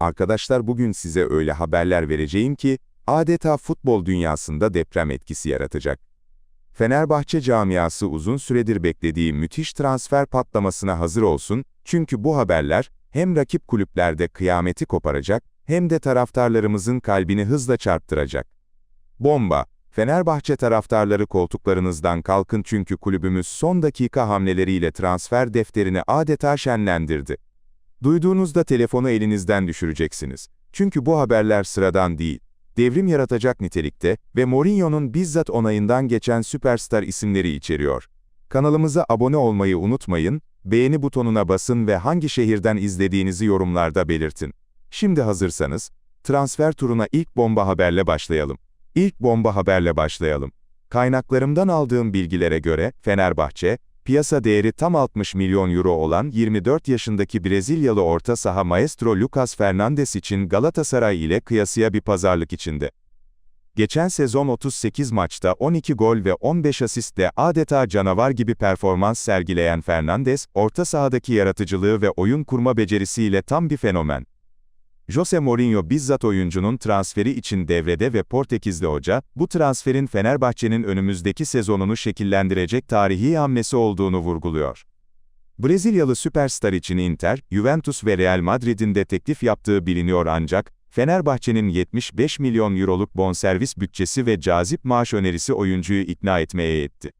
Arkadaşlar bugün size öyle haberler vereceğim ki, adeta futbol dünyasında deprem etkisi yaratacak. Fenerbahçe camiası uzun süredir beklediği müthiş transfer patlamasına hazır olsun, çünkü bu haberler, hem rakip kulüplerde kıyameti koparacak, hem de taraftarlarımızın kalbini hızla çarptıracak. Bomba! Fenerbahçe taraftarları koltuklarınızdan kalkın çünkü kulübümüz son dakika hamleleriyle transfer defterini adeta şenlendirdi. Duyduğunuzda telefonu elinizden düşüreceksiniz. Çünkü bu haberler sıradan değil. Devrim yaratacak nitelikte ve Mourinho'nun bizzat onayından geçen süperstar isimleri içeriyor. Kanalımıza abone olmayı unutmayın, beğeni butonuna basın ve hangi şehirden izlediğinizi yorumlarda belirtin. Şimdi hazırsanız, transfer turuna ilk bomba haberle başlayalım. İlk bomba haberle başlayalım. Kaynaklarımdan aldığım bilgilere göre, Fenerbahçe, piyasa değeri tam 60 milyon euro olan 24 yaşındaki Brezilyalı orta saha maestro Lucas Fernandes için Galatasaray ile kıyasıya bir pazarlık içinde. Geçen sezon 38 maçta 12 gol ve 15 asistle adeta canavar gibi performans sergileyen Fernandes, orta sahadaki yaratıcılığı ve oyun kurma becerisiyle tam bir fenomen. Jose Mourinho bizzat oyuncunun transferi için devrede ve Portekizli hoca, bu transferin Fenerbahçe'nin önümüzdeki sezonunu şekillendirecek tarihi hamlesi olduğunu vurguluyor. Brezilyalı süperstar için Inter, Juventus ve Real Madrid'in de teklif yaptığı biliniyor ancak, Fenerbahçe'nin 75 milyon euroluk bonservis bütçesi ve cazip maaş önerisi oyuncuyu ikna etmeye yetti.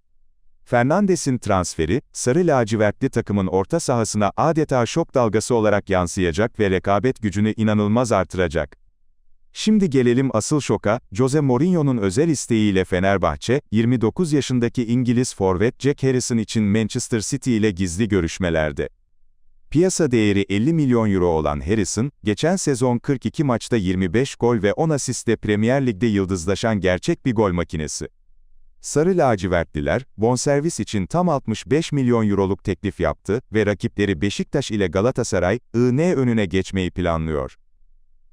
Fernandes'in transferi, sarı lacivertli takımın orta sahasına adeta şok dalgası olarak yansıyacak ve rekabet gücünü inanılmaz artıracak. Şimdi gelelim asıl şoka, Jose Mourinho'nun özel isteğiyle Fenerbahçe, 29 yaşındaki İngiliz forvet Jack Harrison için Manchester City ile gizli görüşmelerde. Piyasa değeri 50 milyon euro olan Harrison, geçen sezon 42 maçta 25 gol ve 10 asistle Premier Lig'de yıldızlaşan gerçek bir gol makinesi. Sarı lacivertliler, bonservis için tam 65 milyon euroluk teklif yaptı ve rakipleri Beşiktaş ile Galatasaray, IN önüne geçmeyi planlıyor.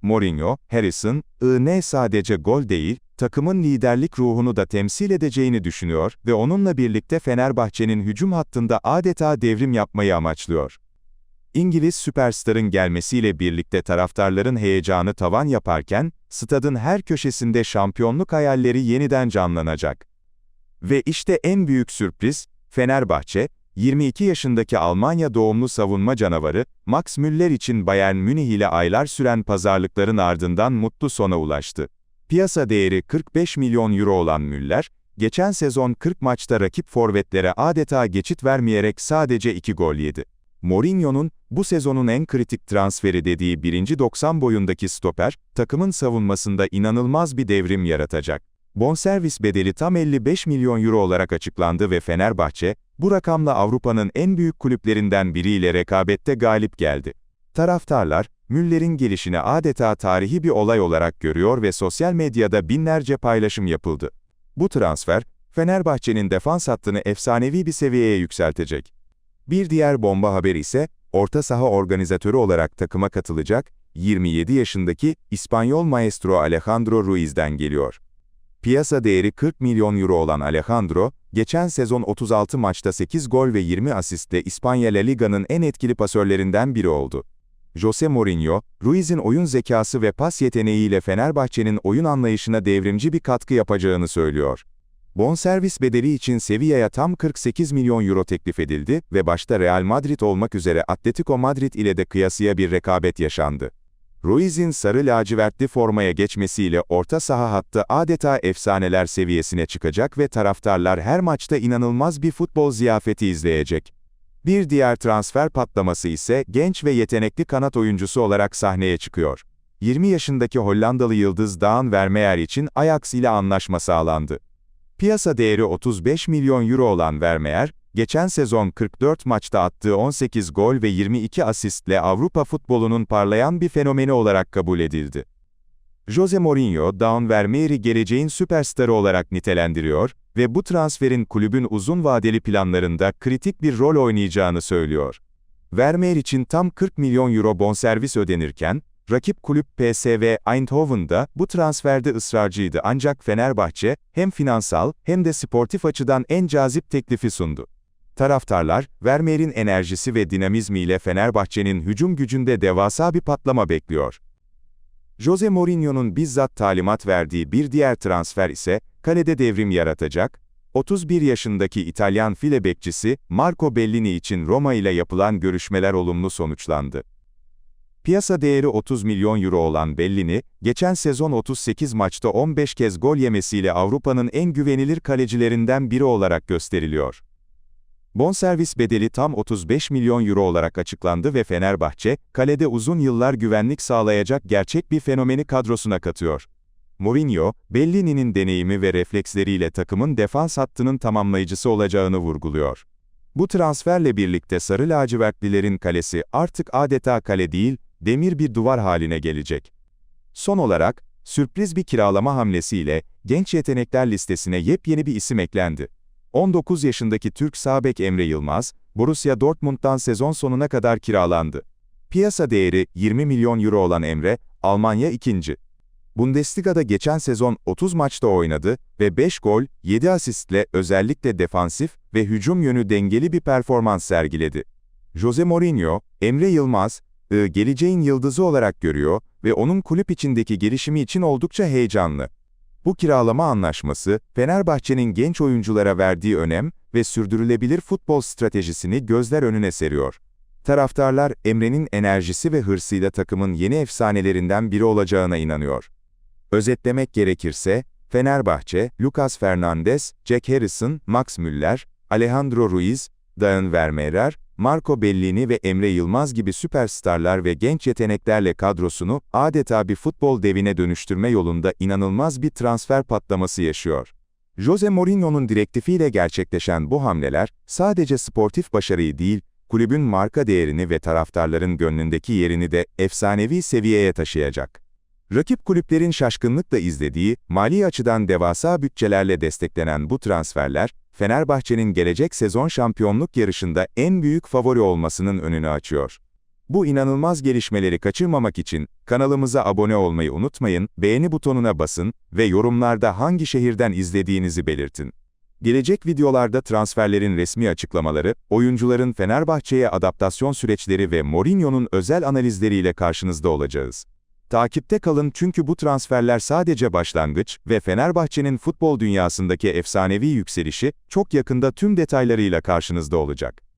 Mourinho, Harrison, IN sadece gol değil, takımın liderlik ruhunu da temsil edeceğini düşünüyor ve onunla birlikte Fenerbahçe'nin hücum hattında adeta devrim yapmayı amaçlıyor. İngiliz süperstarın gelmesiyle birlikte taraftarların heyecanı tavan yaparken, stadın her köşesinde şampiyonluk hayalleri yeniden canlanacak. Ve işte en büyük sürpriz, Fenerbahçe, 22 yaşındaki Almanya doğumlu savunma canavarı, Max Müller için Bayern Münih ile aylar süren pazarlıkların ardından mutlu sona ulaştı. Piyasa değeri 45 milyon euro olan Müller, geçen sezon 40 maçta rakip forvetlere adeta geçit vermeyerek sadece 2 gol yedi. Mourinho'nun, bu sezonun en kritik transferi dediği birinci 90 boyundaki stoper, takımın savunmasında inanılmaz bir devrim yaratacak. Bonservis bedeli tam 55 milyon euro olarak açıklandı ve Fenerbahçe, bu rakamla Avrupa'nın en büyük kulüplerinden biriyle rekabette galip geldi. Taraftarlar, Müller'in gelişini adeta tarihi bir olay olarak görüyor ve sosyal medyada binlerce paylaşım yapıldı. Bu transfer, Fenerbahçe'nin defans hattını efsanevi bir seviyeye yükseltecek. Bir diğer bomba haberi ise, orta saha organizatörü olarak takıma katılacak, 27 yaşındaki İspanyol maestro Alejandro Ruiz'den geliyor. Piyasa değeri 40 milyon euro olan Alejandro, geçen sezon 36 maçta 8 gol ve 20 asistle İspanya La Liga'nın en etkili pasörlerinden biri oldu. Jose Mourinho, Ruiz'in oyun zekası ve pas yeteneğiyle Fenerbahçe'nin oyun anlayışına devrimci bir katkı yapacağını söylüyor. Bonservis bedeli için Sevilla'ya tam 48 milyon euro teklif edildi ve başta Real Madrid olmak üzere Atletico Madrid ile de kıyasıya bir rekabet yaşandı. Ruiz'in sarı lacivertli formaya geçmesiyle orta saha hattı adeta efsaneler seviyesine çıkacak ve taraftarlar her maçta inanılmaz bir futbol ziyafeti izleyecek. Bir diğer transfer patlaması ise genç ve yetenekli kanat oyuncusu olarak sahneye çıkıyor. 20 yaşındaki Hollandalı yıldız Daan Vermeer için Ajax ile anlaşma sağlandı. Piyasa değeri 35 milyon euro olan Vermeer, geçen sezon 44 maçta attığı 18 gol ve 22 asistle Avrupa futbolunun parlayan bir fenomeni olarak kabul edildi. Jose Mourinho, Dawn Vermeer'i geleceğin süperstarı olarak nitelendiriyor ve bu transferin kulübün uzun vadeli planlarında kritik bir rol oynayacağını söylüyor. Vermeer için tam 40 milyon euro bonservis ödenirken, rakip kulüp PSV Eindhoven'da bu transferde ısrarcıydı ancak Fenerbahçe, hem finansal hem de sportif açıdan en cazip teklifi sundu. Taraftarlar, Vermeer'in enerjisi ve dinamizmiyle Fenerbahçe'nin hücum gücünde devasa bir patlama bekliyor. Jose Mourinho'nun bizzat talimat verdiği bir diğer transfer ise, kalede devrim yaratacak, 31 yaşındaki İtalyan file bekçisi, Marco Bellini için Roma ile yapılan görüşmeler olumlu sonuçlandı. Piyasa değeri 30 milyon euro olan Bellini, geçen sezon 38 maçta 15 kez gol yemesiyle Avrupa'nın en güvenilir kalecilerinden biri olarak gösteriliyor. Bonservis bedeli tam 35 milyon euro olarak açıklandı ve Fenerbahçe, kalede uzun yıllar güvenlik sağlayacak gerçek bir fenomeni kadrosuna katıyor. Mourinho, Bellini'nin deneyimi ve refleksleriyle takımın defans hattının tamamlayıcısı olacağını vurguluyor. Bu transferle birlikte Sarı lacivertlilerin kalesi artık adeta kale değil, demir bir duvar haline gelecek. Son olarak, sürpriz bir kiralama hamlesiyle, genç yetenekler listesine yepyeni bir isim eklendi. 19 yaşındaki Türk sağ bek Emre Yılmaz, Borussia Dortmund'dan sezon sonuna kadar kiralandı. Piyasa değeri 20 milyon euro olan Emre, Almanya ikinci. Bundesliga'da geçen sezon 30 maçta oynadı ve 5 gol, 7 asistle özellikle defansif ve hücum yönü dengeli bir performans sergiledi. Jose Mourinho, Emre Yılmaz, geleceğin yıldızı olarak görüyor ve onun kulüp içindeki gelişimi için oldukça heyecanlı. Bu kiralama anlaşması, Fenerbahçe'nin genç oyunculara verdiği önem ve sürdürülebilir futbol stratejisini gözler önüne seriyor. Taraftarlar, Emre'nin enerjisi ve hırsıyla takımın yeni efsanelerinden biri olacağına inanıyor. Özetlemek gerekirse, Fenerbahçe, Lucas Fernandez, Jack Harrison, Max Müller, Alejandro Ruiz, Dayan Vermeer, Marco Bellini ve Emre Yılmaz gibi süperstarlar ve genç yeteneklerle kadrosunu adeta bir futbol devine dönüştürme yolunda inanılmaz bir transfer patlaması yaşıyor. Jose Mourinho'nun direktifiyle gerçekleşen bu hamleler, sadece sportif başarıyı değil, kulübün marka değerini ve taraftarların gönlündeki yerini de efsanevi seviyeye taşıyacak. Rakip kulüplerin şaşkınlıkla izlediği, mali açıdan devasa bütçelerle desteklenen bu transferler, Fenerbahçe'nin gelecek sezon şampiyonluk yarışında en büyük favori olmasının önünü açıyor. Bu inanılmaz gelişmeleri kaçırmamak için kanalımıza abone olmayı unutmayın, beğeni butonuna basın ve yorumlarda hangi şehirden izlediğinizi belirtin. Gelecek videolarda transferlerin resmi açıklamaları, oyuncuların Fenerbahçe'ye adaptasyon süreçleri ve Mourinho'nun özel analizleriyle karşınızda olacağız. Takipte kalın çünkü bu transferler sadece başlangıç ve Fenerbahçe'nin futbol dünyasındaki efsanevi yükselişi çok yakında tüm detaylarıyla karşınızda olacak.